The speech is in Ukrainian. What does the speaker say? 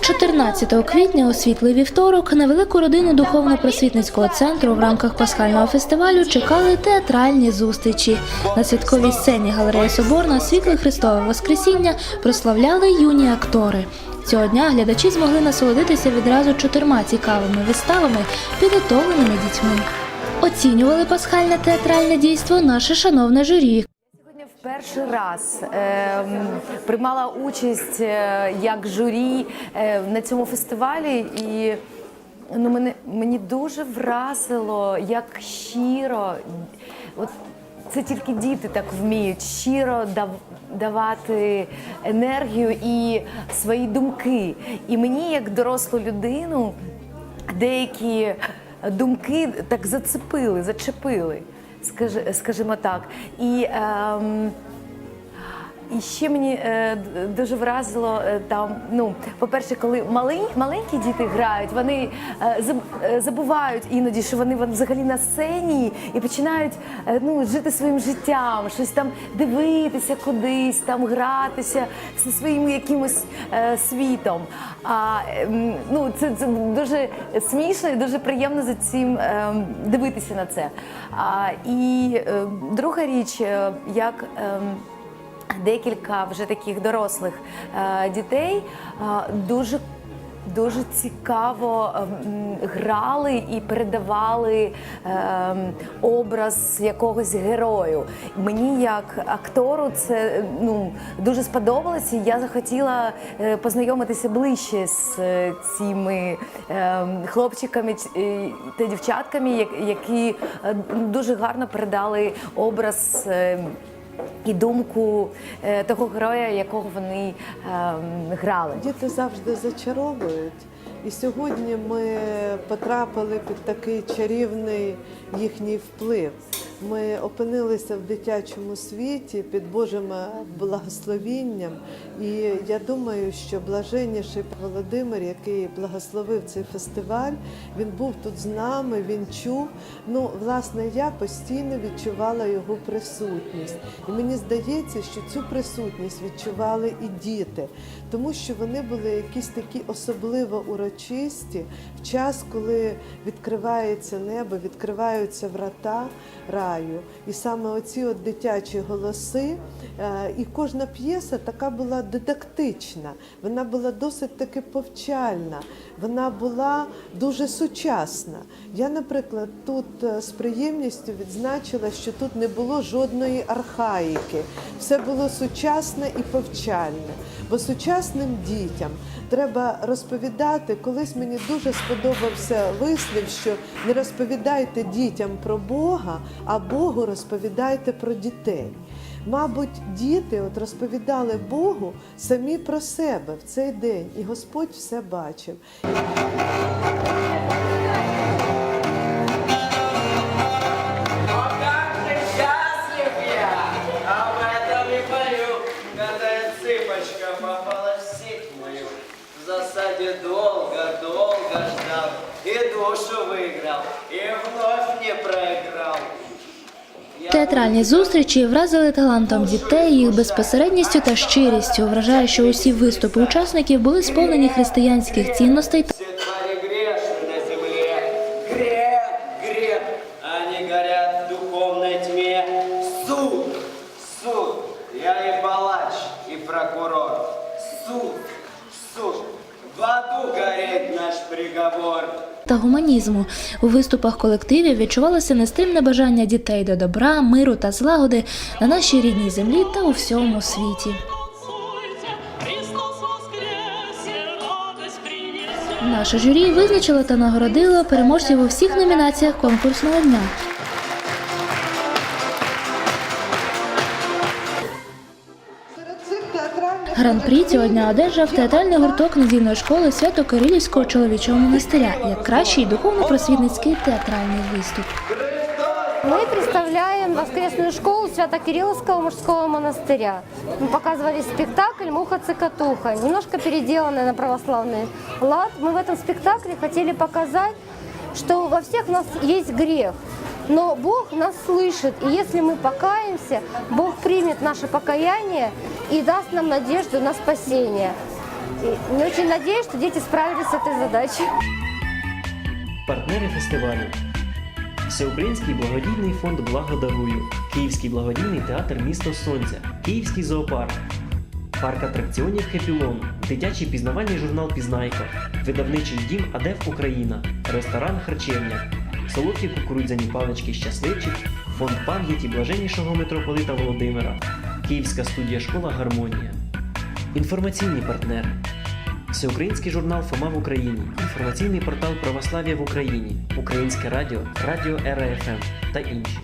14 квітня у вівторок на велику родину духовно-просвітницького центру в рамках пасхального фестивалю чекали театральні зустрічі. На святковій сцені галереї Соборна світле Христове Воскресіння прославляли юні актори. Цього дня глядачі змогли насолодитися відразу чотирма цікавими виставами, підготовленими дітьми. Оцінювали пасхальне театральне дійство наше шановне журі. Перший раз ем, приймала участь е, як журі е, на цьому фестивалі, і ну, мене, мені дуже вразило, як щиро. От, це тільки діти так вміють щиро дав, давати енергію і свої думки. І мені, як дорослу людину, деякі думки так зацепили, зачепили, скажімо так. І, ем, і ще мені е, дуже вразило е, там. Ну, по-перше, коли малень, маленькі діти грають, вони е, е, забувають іноді, що вони вон взагалі на сцені і починають е, ну, жити своїм життям, щось там дивитися кудись, там гратися зі своїм якимось е, світом. А ем, ну, це, це дуже смішно і дуже приємно за цим ем, дивитися на це. А, і е, друга річ, е, як. ем, декілька вже таких дорослих е, дітей е, дуже. Дуже цікаво ем, грали і передавали ем, образ якогось герою. Мені як актору це ну дуже сподобалося. Я захотіла е, познайомитися ближче з цими ем, хлопчиками та дівчатками, які дуже гарно передали образ. І думку е, того героя, якого вони ем, грали. Діти завжди зачаровують. І сьогодні ми потрапили під такий чарівний їхній вплив. Ми опинилися в дитячому світі під Божим благословінням. І я думаю, що блаженніший Володимир, який благословив цей фестиваль, він був тут з нами, він чув. Ну, власне, я постійно відчувала його присутність. І мені здається, що цю присутність відчували і діти, тому що вони були якісь такі особливо урочисті в час, коли відкривається небо, відкриваються врата раю. І саме оці от дитячі голоси, е, і кожна п'єса така була дидактична, вона була досить таки повчальна, вона була дуже сучасна. Я, наприклад, тут е, з приємністю відзначила, що тут не було жодної архаїки. Все було сучасне і повчальне. Бо сучасним дітям треба розповідати. Колись мені дуже сподобався вислів, що не розповідайте дітям про Бога, а Богу розповідайте про дітей. Мабуть, діти от розповідали Богу самі про себе в цей день, і Господь все бачив. Засаде долго-долго ждал, и душу выиграл, и вновь не проиграл. Театральні зустрічі вразили талантом дітей, їх безпосередністю та щирістю. Вражає, що усі виступи учасників були сповнені християнських цінностей та гуманізму. У виступах колективів відчувалося нестримне бажання дітей до добра, миру та злагоди на нашій рідній землі та у всьому світі. Наше журі визначило та нагородило переможців у всіх номінаціях конкурсного дня. Гран-прі цього дня одержав театральний гурток недільної школи Свято-Кирилівського чоловічого монастиря як кращий духовно-просвітницький театральний виступ. Мы представляем воскресную школу Свято-Кирилловского мужского монастыря. Мы показывали спектакль «Муха-цикатуха», немножко переделанный на православный лад. Мы в этом спектакле хотели показать, что во всех нас есть грех. Но Бог нас слышит, и если мы покаемся, Бог примет наше покаяние и даст нам надежду на спасение. И не очень надеюсь, что дети справились с этой задачей. Партнери фестивалю. Всеукраїнський благодійний фонд Благодарую, Київський благодійний театр Місто Сонця, Київський зоопарк, парк атракціонів Хепілон, дитячий пізнавальний журнал Пізнайка, видавничий дім Адеф Україна, ресторан Харчевня, солодкі кукурудзяні палички Щасливчик, фонд пам'яті блаженнішого митрополита Володимира, Київська студія школа Гармонія. Інформаційні партнери. Всеукраїнський журнал Фома в Україні, інформаційний портал Православ'я в Україні, Українське радіо, Радіо РФМ та інші.